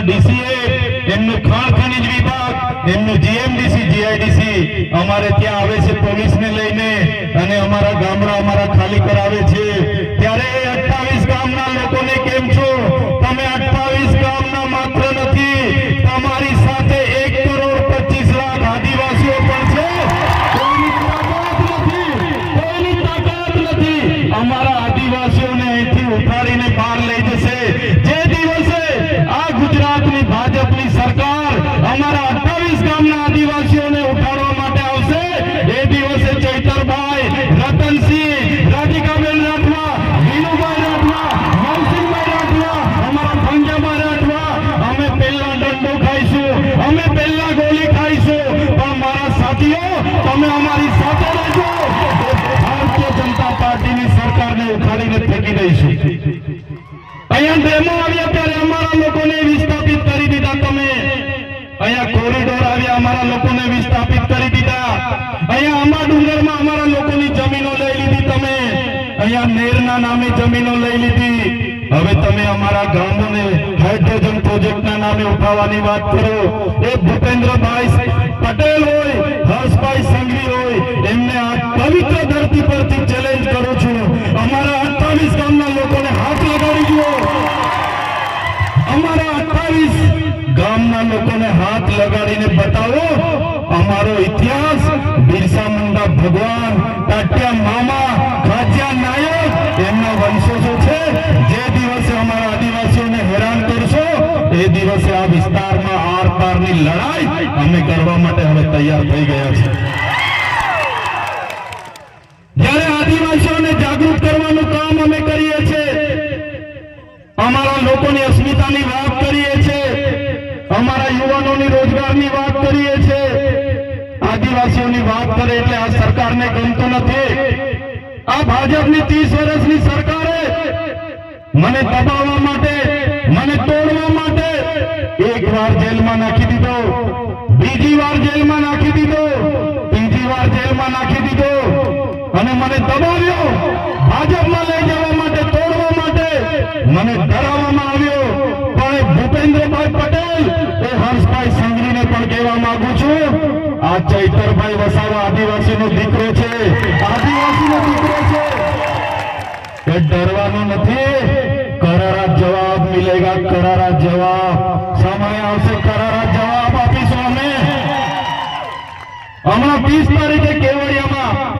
એમના ડીસીએ એમનું ખાણ વિભાગ જીઆઈડીસી અમારે ત્યાં આવે છે પોલીસને લઈને અને અમારા ગામડા આદિવાસીઓને ઉઠાડવા માટે આવશે. એ દિવસે ચૈતરભાઈ, રતનસિંહ, રાધિકાબેન રાઠવા વિનુભાઈ રાઠવા મનસિંહભાઈ રાઠવા, અમારા ભંજાભાઈ રાઠવા, અમે પહેલા દંડો ખાઈશું, અમે પહેલા ગોલી ખાઈશું. પણ મારા સાથીઓ, તમે અમારી સાથે રહેજો. ભારતીય જનતા પાર્ટીની સરકારને ઉખાડીને ફેંકી દઈશું. અહીંયા ડેમો આવ્યા ત્યારે અમારા લોકોને વિસ્થાપિત કરી અહીંયા કોરિડોર આવ્યા, અમારા લોકોને વિસ્થાપિત કરી દીધા. અહીંયા આંબા ડુંગરમાં અમારા લોકોની જમીનો લઈ લીધી તમે. અહીંયા નેરના નામે જમીનો લઈ લીધી. હવે તમે અમારા ગામોને હાઇડ્રોજન પ્રોજેક્ટના નામે ઉઠાવવાની વાત કરો. એ ભૂપેન્દ્રભાઈ પટેલ અમારા 28 ગામના લોકોને હાથ લગાડીને બતાવો. અમારો ઇતિહાસ, બિરસા મુંડા ભગવાન ટાટિયા મામા ખાચિયા નાયક, એમના વંશજો છે. જે દિવસે અમારા આદિવાસીઓને હેરાન કરશો, એ દિવસે આ વિસ્તારમાં આર પારની લડાઈ અમે કરવા માટે હવે તૈયાર થઈ ગયા છે જ્યારે આદિવાસીઓને જાગૃત કરવાનું કામ અમે કરીએ છીએ લોકોની અસ્મિતાની વાત કરીએ છીએ અમારા યુવાનોની રોજગારની વાત કરીએ છીએ આદિવાસીઓની વાત કરે એટલે આ સરકારને ગમતું નથી. આ ભાજપની ત્રીસ વર્ષની સરકારે મને દબાવવા માટે, મને તોડવા માટે એક વાર જેલમાં નાખી દીધો. બીજી વાર જેલમાં નાખી દીધો. ત્રીજી વાર જેલમાં નાખી દીધો. અને મને દબાવ્યો. હર્ષભાઈ પટેલ. એ હર્ષભાઈ સંઘવીને પણ કહેવા માંગુ છું, આ ચૈતરભાઈ વસાવા આદિવાસીનો દીકરો છે. આદિવાસીનો દીકરો છે. એ ડરવાનો નથી. કરારા જવાબ મિલેગા, કરારા જવાબ. સમય આવશે કરારા જવાબ આપીશું અમે હમણાં વીસ તારીખે